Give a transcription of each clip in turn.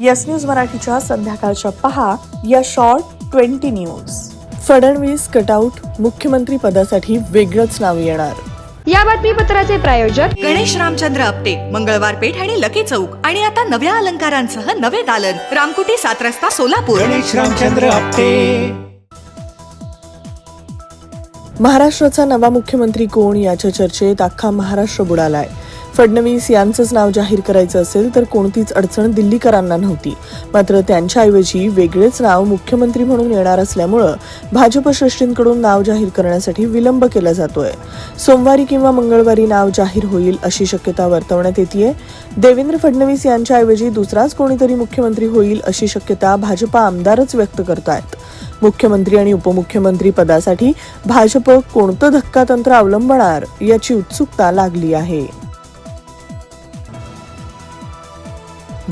Yes news मराठीच्या संध्याकाळच्या पहा या short twenty news. Fadnavis cutout मुख्यमंत्री पदासाठी वेगळंच नाव येणार. या बातमीपत्राचे प्रायोजक गणेश रामचंद्र आपटे मंगळवार पेठ आणि लकी चौक. आणि आता नव्या अलंकारांसह नवे दालन. रामकुटी सात रस्ता सोलापूर. गणेश रामचंद्र आपटे. महाराष्ट्राचा नवा मुख्यमंत्री कोण याच्या चर्चेत अख्खा महाराष्ट्र बुडालाय? फडणवीस यांचंच नाव जाहीर करायचं असेल तर कोणतीच अडचण दिल्लीकरांना नव्हती. मात्र त्यांच्याऐवजी वेगळेच नाव मुख्यमंत्री म्हणून येणार असल्यामुळं भाजप श्रेष्ठींकडून नाव जाहीर करण्यासाठी विलंब केला जातोय. सोमवारी किंवा मंगळवारी नाव जाहीर होईल अशी शक्यता वर्तवण्यात येते देवेंद्र फडणवीस यांच्याऐवजी दुसराच कोणीतरी मुख्यमंत्री होईल अशी शक्यता भाजपा आमदारच व्यक्त करतायत. मुख्यमंत्री आणि उपमुख्यमंत्री पदासाठी भाजप कोणतं धक्कातंत्र अवलंबणार याची उत्सुकता लागली आहे.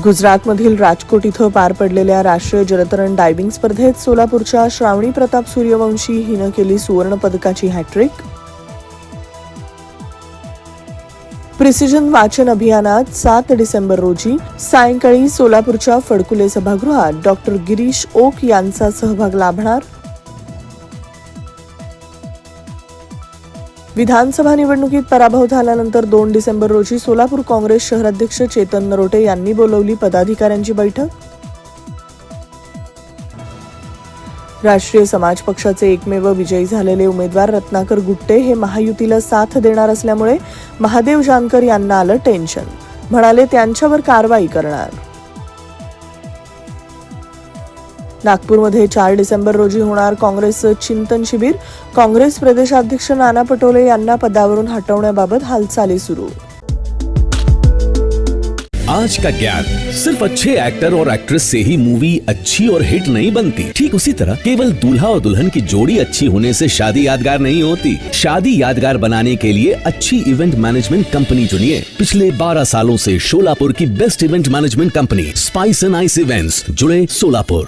गुजरातमधील राजकोट इथं पार पडलेल्या राष्ट्रीय जलतरण डायव्हिंग स्पर्धेत सोलापूरच्या श्रावणी प्रताप सूर्यवंशी हिनं केली सुवर्ण पदकाची हॅट्रिक. प्रिसिजन वाचन अभियानात सात डिसेंबर रोजी सायंकाळी सोलापूरच्या फडकुले सभागृहात डॉक्टर गिरीश ओक यांचा सहभाग लाभणार विधानसभा निवडणुकीत पराभव झाल्यानंतर दोन डिसेंबर रोजी सोलापूर काँग्रेस शहराध्यक्ष चेतन नरोटे यांनी बोलवली पदाधिकाऱ्यांची बैठक. राष्ट्रीय समाज पक्षाचे एकमेव विजयी झालेले उमेदवार रत्नाकर गुट्टे हे महायुतीला साथ देणार असल्यामुळे महादेव जानकर यांना आलं टेन्शन. म्हणाले त्यांच्यावर कारवाई करणार. नागपूरमध्ये चार डिसेंबर रोजी होणार काँग्रेसचं चिंतन शिबिर. काँग्रेस प्रदेशाध्यक्ष नाना पटोले यांना पदावरून हटवण्याबाबत हालचाली सुरू. आज का ज्ञान? सिर्फ़ अच्छे एक्टर और एक्ट्रेस से ही मूवी अच्छी और हिट नहीं बनती। ठीक उसी तरह केवल दूल्हा और दुल्हन की जोड़ी अच्छी होने से शादी यादगार नहीं होती। शादी यादगार बनाने के लिए अच्छी इवेंट मैनेजमेंट कंपनी चुनिए। पिछले 12 सालों से शोलापुर की best event management company spice and ice events जुड़े सोलापुर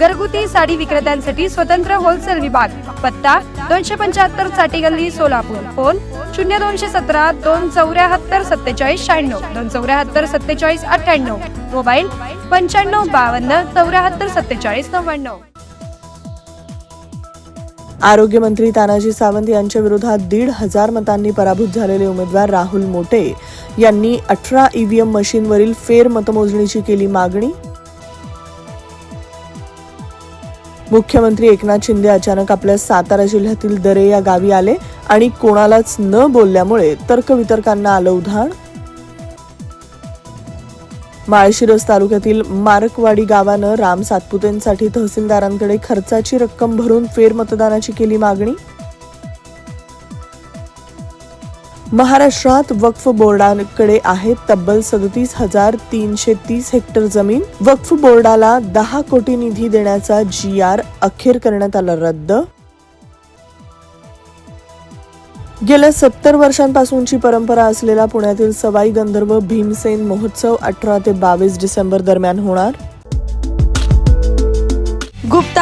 घरगुती साडी विक्रेत्यांसाठी स्वतंत्र होलसेल विभाग. पत्ता दोनशे पंच्याहत्तरसाठी गल्ली सोलापूर. फोन शून्य दोनशे सतरा दोन चौऱ्याहत्तर सत्तेचाळीस शहाण्णव दोन चौऱ्याहत्तर सत्तेचाळीस अठ्ठ्याण्णव. मोबाईल पंच्याण्णव बावन्न चौऱ्याहत्तर सत्तेचाळीस नव्याण्णव. आरोग्यमंत्री तानाजी सावंत यांच्या विरोधात दीड हजार मतांनी पराभूत झालेले उमेदवार राहुल मोटे यांनी अठरा ईव्हीएम मशीनवरील फेर मतमोजणीची केली मागणी. मुख्यमंत्री एकनाथ शिंदे अचानक आपल्या सातारा जिल्ह्यातील दरे या गावी आले आणि कोणालाच न बोलल्यामुळे तर्कवितर्कांना आलं उधाण. माळशिरस तालुक्यातील मारकवाडी गावानं राम सातपुतेंसाठी तहसीलदारांकडे खर्चाची रक्कम भरून फेरमतदानाची केली मागणी. महाराष्ट्रात वक्फ बोर्डाकडे आहे तब्बल सदतीस हजार तीनशे तीस हेक्टर जमीन. वक्फ बोर्डाला दहा कोटी निधी देण्याचा जी आर अखेर करण्यात आला रद्द. गेल्या सत्तर वर्षांपासूनची परंपरा असलेला पुण्यातील सवाई गंधर्व भीमसेन महोत्सव अठरा ते बावीस डिसेंबर दरम्यान होणार.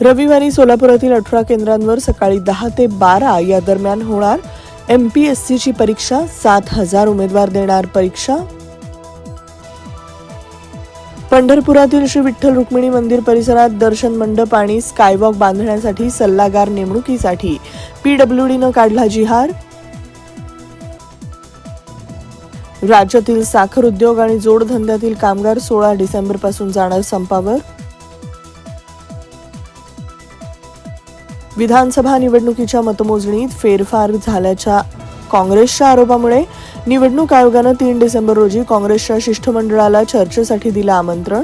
रविवारी सोलापुरातील अठरा केंद्रांवर सकाळी दहा ते बारा या दरम्यान होणार एम पी एस सीची परीक्षा. सात हजार उमेदवार देणार परीक्षा. पंढरपुरातील श्री विठ्ठल रुक्मिणी मंदिर परिसरात दर्शन मंडप आणि स्कायवॉक बांधण्यासाठी सल्लागार नेमणुकीसाठी. पीडब्ल्यूडीनं काढला जिहार. राज्यातील साखर उद्योग आणि जोडधंद्यातील कामगार सोळा डिसेंबरपासून जाणार संपावर. विधानसभा निवडणुकीच्या मतमोजणीत फेरफार झाल्याच्या काँग्रेसच्या आरोपामुळे निवडणूक आयोगानं तीन डिसेंबर रोजी काँग्रेसच्या शिष्टमंडळाला चर्चेसाठी दिलं आमंत्रण.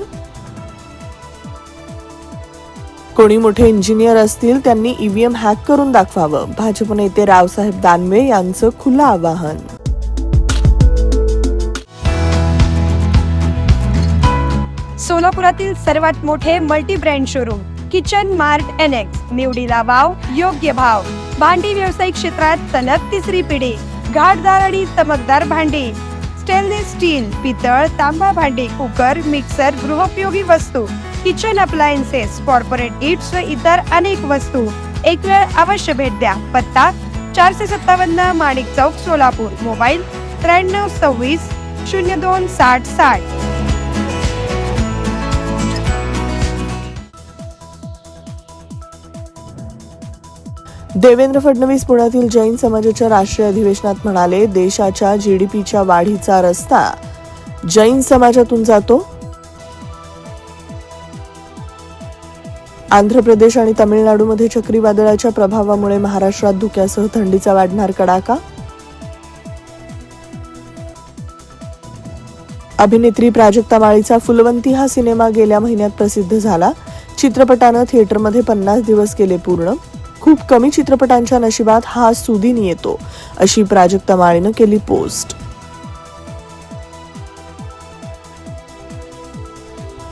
कोणी मोठे इंजिनियर असतील त्यांनी ईव्हीएम हॅक करून दाखवावं. भाजप नेते रावसाहेब दानवे यांचं खुलं आवाहन. सोलापुरातील सर्वात मोठे multi brand showroom kitchen mart annex निवडीला वाव योग्य भाव. भांडी व्यावसायिक क्षेत्रात सलग तिसरी पिढी. घाटदार आणि चमकदार भांडी. स्टेनलेस स्टील पितळ तांबा भांडी कुकर मिक्सर गृहोपयोगी वस्तू. किचन अप्लायन्सेस कॉर्पोरेट गिफ्ट्स व इतर अनेक वस्तू. एक वेळ अवश्य भेट द्या. पत्ता चारशे सत्तावन्न माणिक चौक सोलापूर. मोबाईल त्र्याण्णव सव्वीस शून्य दोन साठ साठ. देवेंद्र फडणवीस पुण्यातील जैन समाजाच्या राष्ट्रीय अधिवेशनात म्हणाले देशाच्या जीडीपीच्या वाढीचा रस्ता जैन समाजातून जातो. आंध्र प्रदेश आणि तामिळनाडूमध्ये चक्रीवादळाच्या प्रभावामुळे महाराष्ट्रात धुक्यासह थंडीचा वाढणार कडाका. अभिनेत्री प्राजक्ता माळीचा फुलवंती हा सिनेमा गेल्या महिन्यात प्रसिद्ध झाला. चित्रपटानं थिएटरमध्ये पन्नास दिवस केले पूर्ण. खूप कमी चित्रपटांच्या नशिबात हा सुदिन येतो अशी प्राजक्ता माळीनं केली पोस्ट.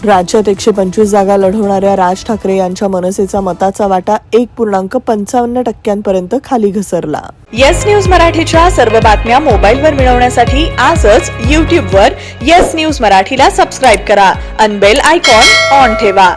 राज्यात एकशे पंचवीस जागा लढवणाऱ्या राज ठाकरे यांच्या मनसेचा मताचा वाटा एक पूर्णांक पंचावन्न टक्क्यांपर्यंत खाली घसरला. येस न्यूज मराठीच्या सर्व बातम्या मोबाईलवर मिळवण्यासाठी आजच यूट्यूबवर येस न्यूज मराठीला सबस्क्राईब करा अनबेल आयकॉन ऑन ठेवा.